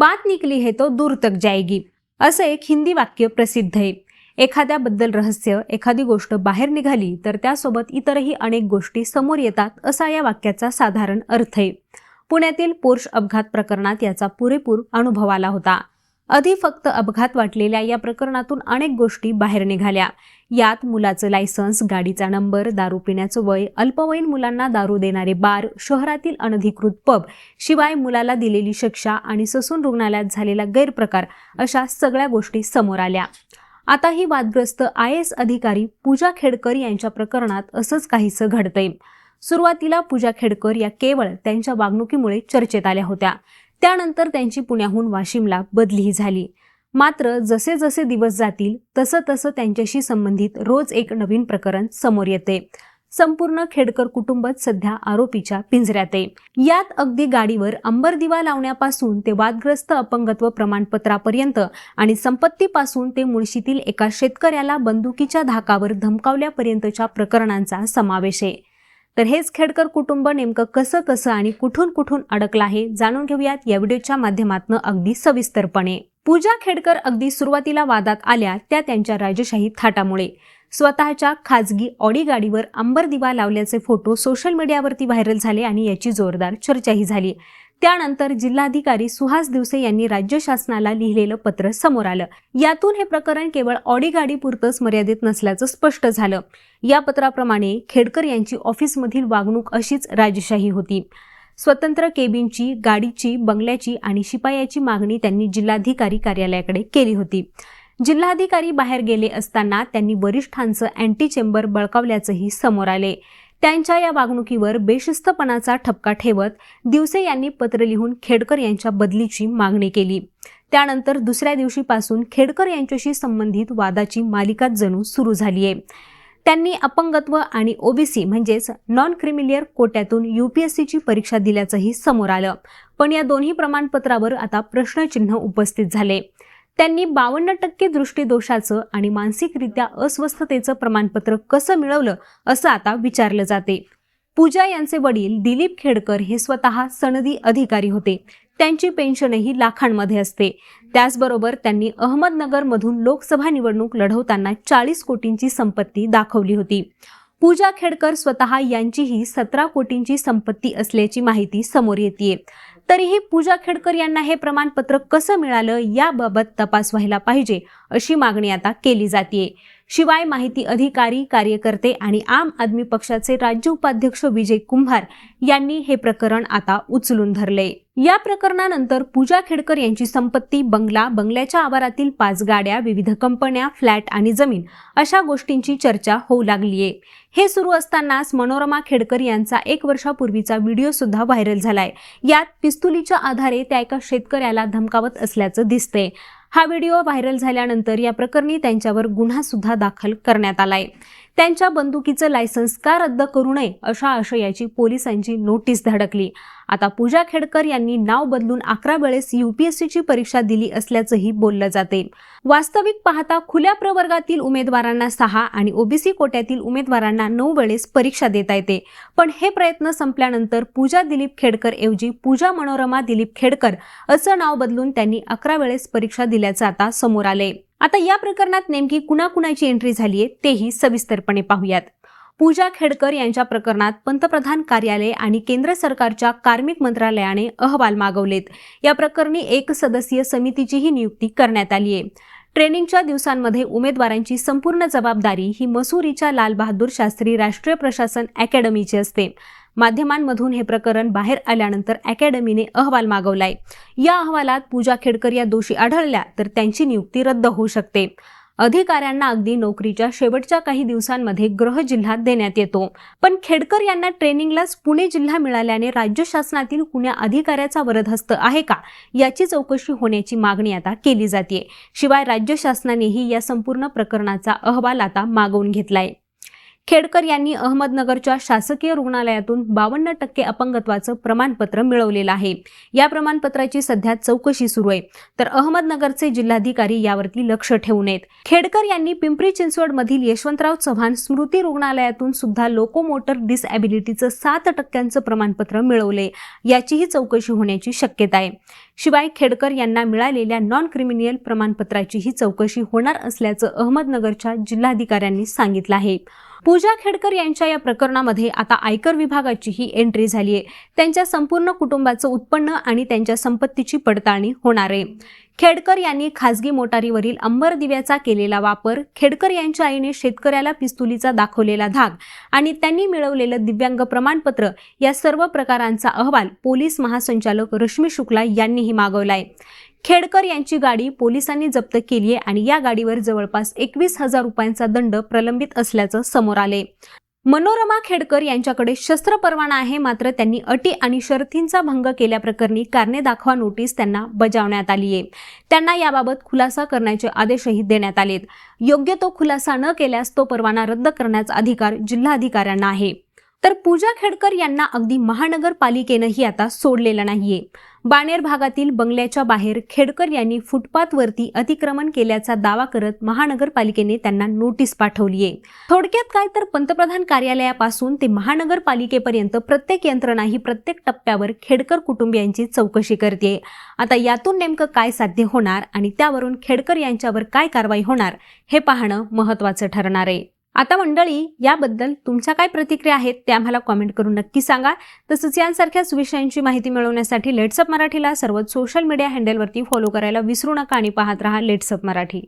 बात निकली है तो दूर तक जाएगी असं एक हिंदी वाक्य प्रसिद्ध आहे. एखाद्याबद्दल रहस्य एखादी गोष्ट बाहेर निघाली तर त्यासोबत इतरही अनेक गोष्टी समोर येतात असा या वाक्याचा साधारण अर्थ आहे. पुण्यातील पोर्श अपघात प्रकरणात याचा पुरेपूर अनुभव आला होता. आधी फक्त अपघात वाटलेल्या या प्रकरणातून अनेक गोष्टी बाहेर निघाल्या. यात मुलाचं लायसन्स गाडीचा नंबर दारू पिण्याचं वय अल्पवयीन मुलांना दारू देणारे बार शहरातील अनधिकृत पब शिवाय मुलाला दिलेली शिक्षा आणि ससून रुग्णालयात झालेला गैरप्रकार अशा सगळ्या गोष्टी समोर आल्या. आता ही वादग्रस्त आय एस अधिकारी पूजा खेडकर यांच्या प्रकरणात असंच काहीसं घडतंय. सुरुवातीला पूजा खेडकर या केवळ त्यांच्या वागणुकीमुळे चर्चेत आल्या होत्या. त्यानंतर त्यांची पुण्याहून वाशिमला बदली झाली. मात्र जसे जसे दिवस जातील तसं तसं त्यांच्याशी संबंधित रोज एक नवीन प्रकरण समोर येते. संपूर्ण खेडकर कुटुंबच सध्या आरोपीच्या पिंजऱ्यात आहे. यात अगदी गाडीवर अंबरदिवा लावण्यापासून ते वादग्रस्त अपंगत्व प्रमाणपत्रापर्यंत आणि संपत्तीपासून ते मुळशीतील एका शेतकऱ्याला बंदुकीच्या धाकावर धमकावल्यापर्यंतच्या प्रकरणांचा समावेश आहे. तर हेच खेडकर कुटुंब नेमकं कसं कसं आणि कुठून कुठून अडकलं आहे जाणून घेऊयात या व्हिडिओच्या माध्यमातून अगदी सविस्तरपणे. पूजा खेडकर अगदी सुरुवातीला वादात आल्या त्या त्यांच्या राजशाही थाटामुळे. स्वतःच्या खाजगी ऑडी गाडीवर अंबर दिवा लावल्याचे फोटो सोशल मीडियावरती व्हायरल झाले आणि याची जोरदार चर्चाही झाली. त्यानंतर जिल्हाधिकारी सुहास दिवसे यांनी राज्य शासनाला लिहिलेलं पत्र समोर आलं. यातून हे प्रकरण केवळ ऑडी गाडीपुरतंच मर्यादित नसल्याचं स्पष्ट झालं. या पत्राप्रमाणे खेडकर यांची ऑफिसमधील वागणूक अशीच राजशाही होती. स्वतंत्र केबिनची गाडीची बंगल्याची आणि शिपायाची मागणी त्यांनी जिल्हाधिकारी कार्यालयाकडे केली होती. जिल्हाधिकारी बाहेर गेले असताना त्यांनी वरिष्ठांचं अँटी चेंबर बळकावल्याचंही समोर आले. त्यांच्या या वागणुकीवर बेशिस्तपणाचा ठपका ठेवत दिवसे यांनी पत्र लिहून खेडकर यांच्या बदलीची मागणी केली. त्यानंतर दुसऱ्या दिवशीपासून खेडकर यांच्याशी संबंधित वादाची मालिकाच जणू सुरू झाली आहे त्यांनी अपंगत्व आणि ओबीसी म्हणजेच नॉन क्रिमिलियर कोट्यातून यूपीएससीची परीक्षा दिल्याचंही समोर आलं. पण या दोन्ही प्रमाणपत्रावर आता प्रश्नचिन्ह उपस्थित झाले. त्यांनी बावन्न टक्के दृष्टीदोषाचं आणि मानसिकरित्या अस्वस्थतेचं प्रमाणपत्र कसं मिळवलं असं आता विचारलं जाते. पूजा यांचे वडील दिलीप खेडकर हे स्वतः सनदी अधिकारी होते. त्यांची पेन्शनही लाखांमध्ये असते. त्याचबरोबर त्यांनी अहमदनगरमधून लोकसभा निवडणूक लढवताना चाळीस कोटींची संपत्ती दाखवली होती. पूजा खेडकर स्वतः यांचीही सतरा कोटींची संपत्ती असल्याची माहिती समोर येते तरीही पूजा खेडकर यांना हे प्रमाणपत्र कसं मिळालं याबाबत तपास व्हायला पाहिजे अशी मागणी आता केली जाते शिवाय माहिती अधिकारी कार्यकर्ते आणि आम आदमी पक्षाचे राज्य उपाध्यक्ष विजय कुंभार यांनी हे प्रकरण आता उचलून धरले या प्रकरणानंतर पूजा खेडकर यांची संपत्ती बंगला बंगल्याच्या आवारातील पाच गाड्या विविध कंपन्या फ्लॅट आणि जमीन अशा गोष्टींची चर्चा होऊ लागलीये. हे सुरू असतानाच मनोरमा खेडकर यांचा एक वर्षापूर्वीचा व्हिडिओ सुद्धा व्हायरल झालाय. यात पिस्तुलीच्या आधारे त्या एका शेतकऱ्याला धमकावत असल्याचं दिसतंय. हा व्हिडिओ व्हायरल झाल्यानंतर या प्रकरणी त्यांच्यावर गुन्हा सुद्धा दाखल करण्यात आलाय. त्यांच्या बंदुकीचं लायसन्स का रद्द करू नये अशा आशयाची पोलिसांची नोटीस धडकली. आता पूजा खेडकर यांनी नाव बदलून अकरा वेळेस युपीएससीची परीक्षा दिली असल्याचंही बोललं जाते. वास्तविक पाहता खुल्या प्रवर्गातील उमेदवारांना सहा आणि ओबीसी कोट्यातील उमेदवारांना नऊ वेळेस परीक्षा देता येते. पण हे प्रयत्न संपल्यानंतर पूजा दिलीप खेडकर ऐवजी पूजा मनोरमा दिलीप खेडकर असं नाव बदलून त्यांनी अकरा वेळेस परीक्षा दिल्याचं आता समोर आले आता या प्रकरणात नेमकी कुणाकुणाची एंट्री झालीये तेही सविस्तरपणे पाहूयात. पूजा खेडकर यांच्या प्रकरणात पंतप्रधान कार्यालय आणि केंद्र सरकारच्या कार्मिक मंत्रालयाने अहवाल मागवलेत. या प्रकरणी एक सदस्यीय समितीचीही नियुक्ती करण्यात आली आहे ट्रेनिंगच्या दिवसांमध्ये उमेदवारांची संपूर्ण जबाबदारी ही मसुरीच्या लालबहादूर शास्त्री राष्ट्रीय प्रशासन अकॅडमीची असते. माध्यमांमधून हे प्रकरण बाहेर आल्यानंतर अकॅडमीने अहवाल मागवलाय. या अहवालात पूजा खेडकर या दोषी आढळल्या तर त्यांची नियुक्ती रद्द होऊ शकते. अधिकाऱ्यांना अगदी नोकरीच्या शेवटच्या काही दिवसांमध्ये ग्रह जिल्हा देण्यात येतो. पण खेडकर यांना ट्रेनिंगलाच पुणे जिल्हा मिळाल्याने राज्य शासनातील कुण्या अधिकाऱ्याचा वरदहस्त आहे का? याची चौकशी होण्याची मागणी आता केली जाते शिवाय राज्य शासनानेही या संपूर्ण प्रकरणाचा अहवाल आता मागवून घेतलाय. खेडकर यांनी अहमदनगरच्या शासकीय रुग्णालयातून बावन्न टक्के अपंगत्वाचं प्रमाणपत्र मिळवलेलं आहे. या प्रमाणपत्राची सध्या चौकशी सुरू आहे. तर अहमदनगरचे जिल्हाधिकारी यावरती लक्ष ठेवून आहेत. खेडकर यांनी पिंपरी चिंचवड मधील यशवंतराव चव्हाण स्मृती रुग्णालयातून सुद्धा लोकोमोटर डिसॅबिलिटीचं सात टक्क्यांचं प्रमाणपत्र मिळवले. याचीही चौकशी होण्याची शक्यता आहे. शिवाय खेडकर यांना मिळालेल्या नॉन क्रिमिनियल प्रमाणपत्राचीही चौकशी होणार असल्याचं अहमदनगरच्या जिल्हाधिकाऱ्यांनी सांगितलं आहे. पूजा खेडकर यांच्या या प्रकरणामध्ये आता आयकर विभागाचीही एंट्री झाली आहे. त्यांच्या संपूर्ण कुटुंबाचं उत्पन्न आणि त्यांच्या संपत्तीची पडताळणी होणार आहे. खेडकर यांनी खासगी मोटारीवरील अंबर दिव्याचा केलेला वापर खेडकर यांच्या आईने शेतकऱ्याला पिस्तुलीचा दाखवलेला धाग आणि त्यांनी मिळवलेलं दिव्यांग प्रमाणपत्र या सर्व प्रकारांचा अहवाल पोलीस महासंचालक रश्मी शुक्ला यांनीही मागवलाय खेडकर यांची गाडी पोलिसांनी जप्त केली आहे आणि या गाडीवर जवळपास एकवीस हजार रुपयांचा दंड प्रलंबित असल्याचं समोर आले मनोरमा खेडकर यांच्याकडे शस्त्र परवाना आहे मात्र त्यांनी अटी आणि शर्तींचा भंग केल्याप्रकरणी कारणे दाखवा नोटीस त्यांना बजावण्यात आली आहे. त्यांना याबाबत खुलासा करण्याचे आदेशही देण्यात आलेत. योग्य तो खुलासा न केल्यास तो परवाना रद्द करण्याचा अधिकार जिल्हाधिकाऱ्यांना आहे. तर पूजा खेडकर यांना अगदी महानगरपालिकेनंही आता सोडलेलं नाहीये. बाणेर भागातील बंगल्याच्या बाहेर खेडकर यांनी फुटपाथवरती अतिक्रमण केल्याचा दावा करत महानगरपालिकेने त्यांना नोटीस पाठवली आहे थोडक्यात काय तर पंतप्रधान कार्यालयापासून ते महानगरपालिकेपर्यंत प्रत्येक यंत्रणा ही प्रत्येक टप्प्यावर खेडकर कुटुंबियांची चौकशी करते आता यातून नेमकं काय साध्य होणार आणि त्यावरून खेडकर यांच्यावर काय कारवाई होणार हे पाहणं महत्त्वाचं ठरणार आहे. आता मंडळी याबद्दल तुमच्या काय प्रतिक्रिया आहेत त्या आम्हाला कॉमेंट करून नक्की सांगा. तसंच यांसारख्याच विषयांची माहिती मिळवण्यासाठी लेट्सअप मराठीला सर्व सोशल मीडिया हँडलवरती फॉलो करायला विसरू नका आणि पाहत रहा लेट्सअप मराठी.